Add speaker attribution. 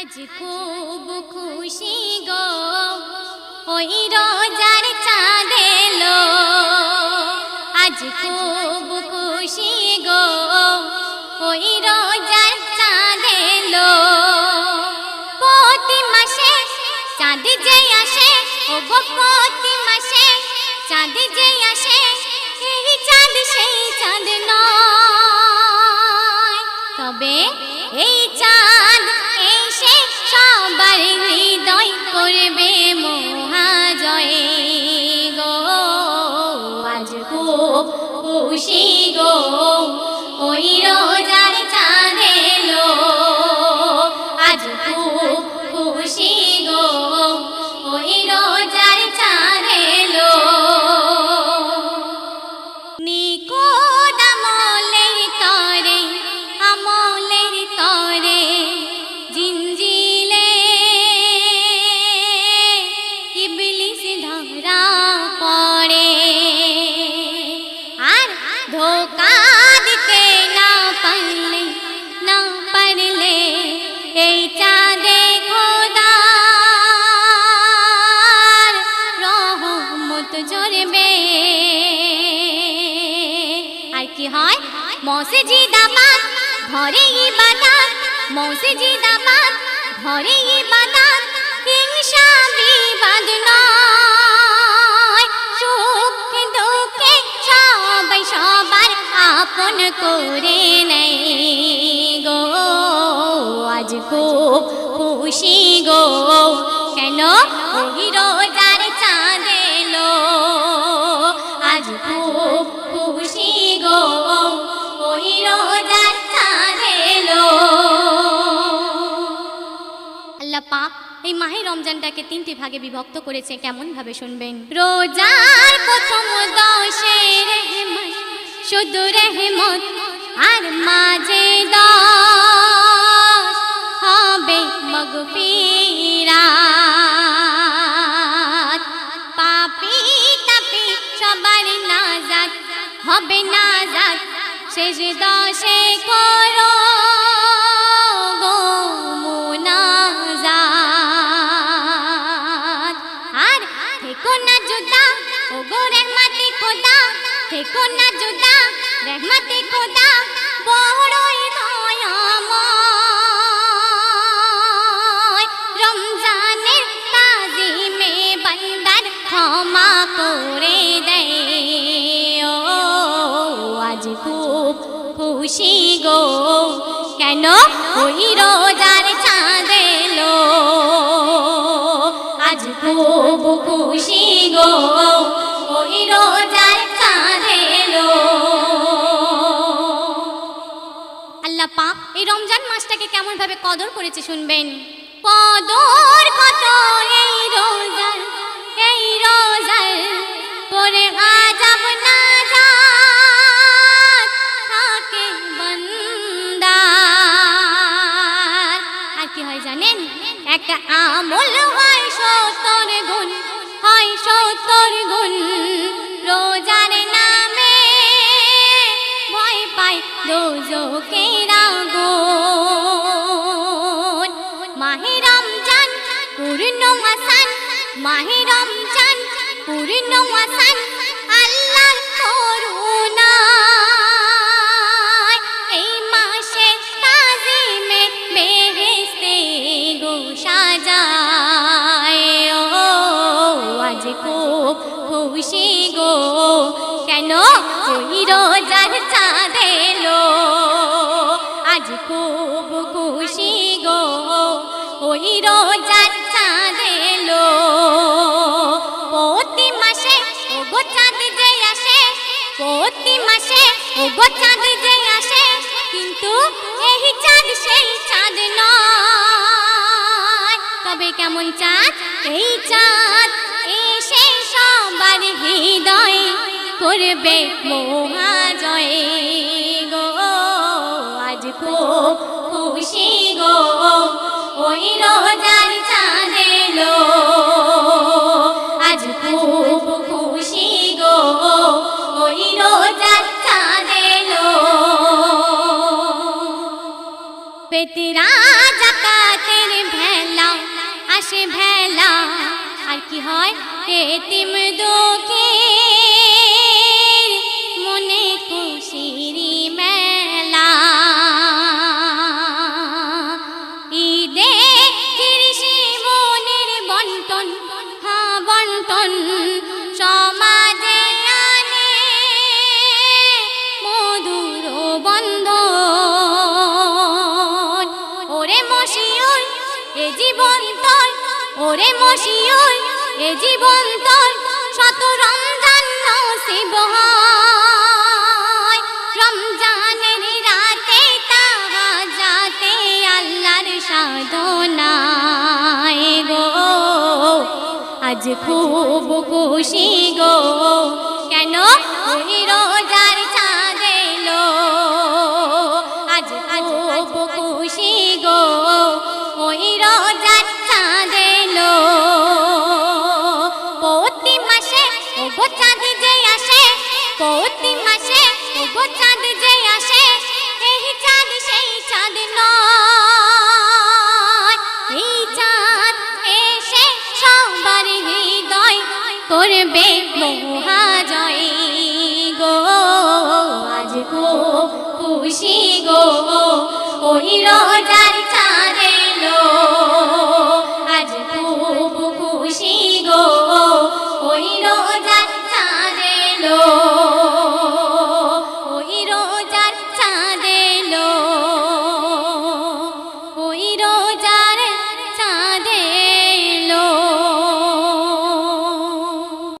Speaker 1: আজ খুব খুশি গো। ওই রোজার চাঁদ এলো। আজ খুব খুশি গো। ওই রোজার চাঁদ এলো। প্রতি মাসে চাঁদ যে আসে ও গো প্রতি মাসে চাঁদ যে আসে এই চাঁদ সেই চাঁদ নয়। তবে এই চাঁদ খুশি গো, ওই রোজার চাঁদ এলো। আজ খুব খুশি গো, ওই রোজার চাঁদ এলো। নিকোদ আমলের তরে আমলের তরে জিঞ্জিলে ইবলিস ধরা মসজিদাবাদ, ঘরে ইবাদত, মসজিদাবাদ, ঘরে ইবাদত, হিংসা বিবাদ নয়। সুখ দুঃখে সবাই সবার আপন করে নেয় গো। আজ খুব খুশি গো। কেন ওই রোজার এই মাহে রমজানটাকে তিনটি ভাগে বিভক্ত করেছে কেমন ভাবে শুনবেন? রোজার প্রথম দশে শুধু রেহমত, আর মাঝে দশ হবে মগফিরাত। পাপি হবে শেষ দশে করো। থেকো না জুদা, ও গো রহমতে খোদা, থেকো না জুদা রহমতে খোদা, বড়ই দয়াময়। রমজানের তাজিমে বান্দার ক্ষমা করে দেয় আজ খুব খুশি গো। কেন ওই এই রমজান মাসটাকে কেমন ভাবে কদর করেছে শুনবেন? কদর কত এই রোজার এই রোজার, পরে আজাব না থাকে বন্দার। আর কি হয় জানেন? একটা আমল হয় সত্তর গুণ, হয় সত্তর গুণ। রোজার নামে ভয় পায় দোজকের মাহে রমজান, পূর্ণ আসান আল্লাহ করুণায়। এই মাসে তাজিমে বেহেস্তে গো সাজায়। ও, আজ খুব খুশি গো। কেন? ওই রোজার চাঁদ এলো। আজ খুব খুশি গো। ওই রোজার ও চাঁদ যে আসে, কিন্তু এই চাঁদ সেই চাঁদ নয়। তবে কেমন চাঁদ? এই চাঁদ এসে সবার হৃদয় করবে মহাজয় গো। আজ খুব খুশি গো, ওই রোজার চাঁদ এলো পেতেরা জাকাতের ভেলা আসে ভেলা। আর কি হয়? পেতিম দুঃখী ওরে মশিউর এ জীবন তোর শত রমজান নসিব হয়। রমজানের রাতে তাহা যাতে আল্লাহর সাধনায় গো। আজ খুব খুশি গো। কেন? ওই গো চাঁদ যে আসে, এই চাঁদ সেই চাঁদ নয়। এই চাঁদ এসে সবার হৃদয় করবে মহাজয় গো। আজ গো খুশি গো, ওই রোজার চাঁদ